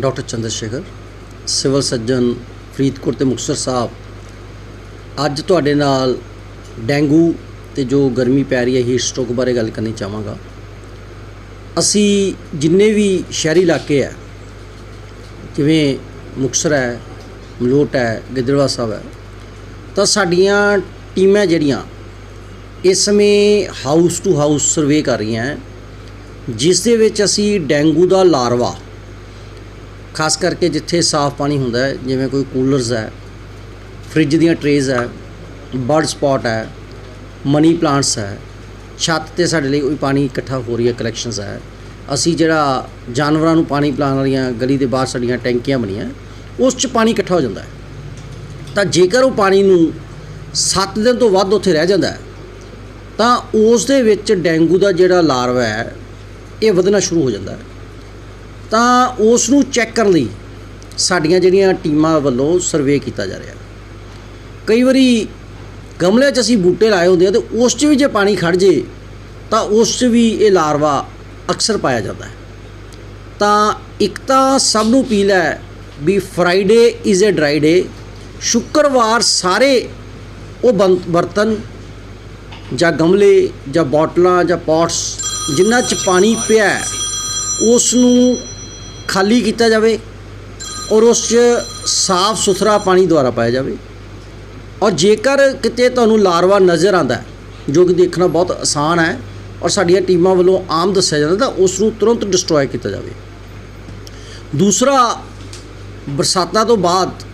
Doctor Chandra Shekhar civil surgeon Faridkot ਤੇ ਮੁਕਤਸਰ ਸਾਹਿਬ। ਅੱਜ ਤੁਹਾਡੇ ਨਾਲ ਡੈਂਗੂ ਤੇ ਜੋ ਗਰਮੀ ਪੈ ਰਹੀ ਹੈ ਹੀਟ ਸਟ੍ਰੋਕ ਬਾਰੇ ਗੱਲ ਕਰਨੀ ਚਾਹਾਂਗਾ। ਅਸੀਂ ਜਿੰਨੇ ਵੀ ਸ਼ਹਿਰੀ ਇਲਾਕੇ ਹੈ, ਜਿਵੇਂ ਮੁਕਤਸਰ ਹੈ, ਮਲੋਟ ਹੈ, ਗਿੱਦੜਵਾ ਸਾਹਿਬ ਹੈ, ਤਾਂ ਸਾਡੀਆਂ ਟੀਮਾਂ ਜਿਹੜੀਆਂ ਇਸ ਸਮੇਂ ਹਾਊਸ ਟੂ ਹਾਊਸ ਸਰਵੇ ਕਰ ਰਹੀਆਂ ਹੈ, ਜਿਸ ਦੇ ਵਿੱਚ ਅਸੀਂ ਡੈਂਗੂ ਦਾ ਲਾਰਵਾ ਖਾਸ ਕਰਕੇ ਜਿੱਥੇ ਸਾਫ਼ ਪਾਣੀ ਹੁੰਦਾ ਹੈ, ਜਿਵੇਂ ਕੋਈ ਕੂਲਰਸ ਹੈ ਫ੍ਰਿਜ ਦੀਆਂ ਟਰੇਜ਼ ਹੈ ਬਰਡ ਸਪੌਟ ਹੈ ਮਨੀ ਪਲਾਂਟਸ ਹੈ, ਛੱਤ ਤੇ ਸਾਡੇ ਲਈ ਕੋਈ ਪਾਣੀ ਇਕੱਠਾ ਹੋ ਰਹੀ ਹੈ ਕਲੈਕਸ਼ਨਸ ਹੈ। ਅਸੀਂ ਜਿਹੜਾ ਜਾਨਵਰਾਂ ਨੂੰ ਪਾਣੀ ਪਿਲਾਉਣ ਵਾਲੀਆਂ ਗਲੀ ਦੇ ਬਾਹਰ ਸਾਡੀਆਂ ਟੈਂਕੀਆਂ ਬਣੀਆਂ, ਉਸ 'ਚ ਪਾਣੀ ਇਕੱਠਾ ਹੋ ਜਾਂਦਾ ਹੈ। ਤਾਂ ਜੇਕਰ ਉਹ ਪਾਣੀ ਨੂੰ 7 ਦਿਨ ਤੋਂ ਵੱਧ ਉੱਥੇ ਰਹਿ ਜਾਂਦਾ ਹੈ, ਤਾਂ ਉਸ ਦੇ ਵਿੱਚ ਡੈਂਗੂ ਦਾ ਜਿਹੜਾ ਲਾਰਵਾ ਹੈ, ਇਹ ਵਧਣਾ ਸ਼ੁਰੂ ਹੋ ਜਾਂਦਾ ਹੈ। ਤਾਂ ਉਸ ਨੂੰ ਚੈੱਕ ਕਰਨ ਲਈ ਸਾਡੀਆਂ ਜਿਹੜੀਆਂ ਟੀਮਾਂ ਵੱਲੋਂ ਸਰਵੇ ਕੀਤਾ ਜਾ ਰਿਹਾ। ਕਈ ਵਾਰੀ ਗਮਲਿਆਂ 'ਚ ਅਸੀਂ ਬੂਟੇ ਲਾਏ ਹੁੰਦੇ ਆ ਤੇ ਉਸ 'ਚ ਵੀ ਜੇ ਪਾਣੀ ਖੜ ਜੇ, ਤਾਂ ਉਸ 'ਚ ਵੀ ਇਹ ਲਾਰਵਾ ਅਕਸਰ ਪਾਇਆ ਜਾਂਦਾ ਹੈ। ਤਾਂ ਇੱਕ ਤਾਂ ਸਭ ਨੂੰ ਅਪੀਲ ਹੈ ਵੀ Friday is a dry day. ਸ਼ੁੱਕਰਵਾਰ ਸਾਰੇ ਉਹ ਬੰ- ਬਰਤਨ ਜਾਂ ਗਮਲੇ ਜਾਂ ਬੋਟਲਾਂ ਜਾਂ ਪੌਟਸ ਜਿਨ੍ਹਾਂ 'ਚ ਪਾਣੀ ਪਿਆ ਉਸ ਨੂੰ ਖਾਲੀ ਕੀਤਾ ਜਾਵੇ ਔਰ ਉਸ 'ਚ ਸਾਫ਼ ਸੁਥਰਾ ਪਾਣੀ ਦੁਆਰਾ ਪਾਇਆ ਜਾਵੇ। ਔਰ ਜੇਕਰ ਕਿਤੇ ਤੁਹਾਨੂੰ ਲਾਰਵਾ ਨਜ਼ਰ ਆਂਦਾ ਜੋ ਕਿ ਦੇਖਣਾ ਬਹੁਤ ਆਸਾਨ ਹੈ ਔਰ ਸਾਡੀਆਂ ਟੀਮਾਂ ਵੱਲੋਂ ਆਮ ਦੱਸਿਆ ਜਾਂਦਾ, ਤਾਂ ਉਸ ਨੂੰ ਤੁਰੰਤ ਡਿਸਟਰੋਏ ਕੀਤਾ ਜਾਵੇ। ਦੂਸਰਾ, ਬਰਸਾਤਾਂ ਤੋਂ ਬਾਅਦ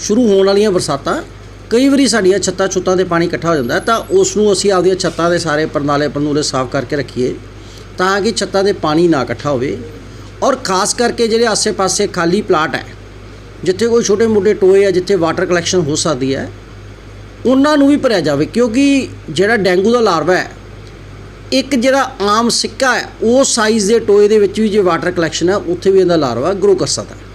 ਸ਼ੁਰੂ ਹੋਣ ਵਾਲੀਆਂ ਬਰਸਾਤਾਂ, ਕਈ ਵਾਰੀ ਸਾਡੀਆਂ ਛੱਤਾਂ ਛੁੱਤਾਂ ਤੇ ਪਾਣੀ ਇਕੱਠਾ ਹੋ ਜਾਂਦਾ ਤਾਂ ਉਸ ਨੂੰ ਅਸੀਂ ਆਪਦੀਆਂ ਛੱਤਾਂ ਦੇ ਸਾਰੇ ਪਰਨਾਲੇ ਪਰਨੂਲੇ ਸਾਫ਼ ਕਰਕੇ ਰੱਖੀਏ, ਤਾਂ ਕਿ ਛੱਤਾਂ ਤੇ ਪਾਣੀ ਨਾ ਇਕੱਠਾ ਹੋਵੇ। ਔਰ ਖਾਸ ਕਰਕੇ ਜਿਹੜੇ ਆਸੇ-ਪਾਸੇ ਖਾਲੀ ਪਲਾਟ ਹੈ, ਜਿੱਥੇ ਕੋਈ ਛੋਟੇ ਮੋਟੇ ਟੋਏ ਆ, ਜਿੱਥੇ ਵਾਟਰ ਕਲੈਕਸ਼ਨ ਹੋ ਸਕਦੀ ਹੈ, ਉਹਨਾਂ ਨੂੰ ਵੀ ਭਰਿਆ ਜਾਵੇ, ਕਿਉਂਕਿ ਜਿਹੜਾ ਡੈਂਗੂ ਦਾ ਲਾਰਵਾ ਹੈ, ਇੱਕ ਜਿਹੜਾ ਆਮ ਸਿੱਕਾ ਹੈ, ਉਹ ਸਾਈਜ਼ ਦੇ ਟੋਏ ਦੇ ਵਿੱਚ ਵੀ ਜੇ ਵਾਟਰ ਕਲੈਕਸ਼ਨ ਹੈ, ਉੱਥੇ ਵੀ ਇਹਦਾ ਲਾਰਵਾ ਗਰੋ ਕਰ ਸਕਦਾ ਹੈ।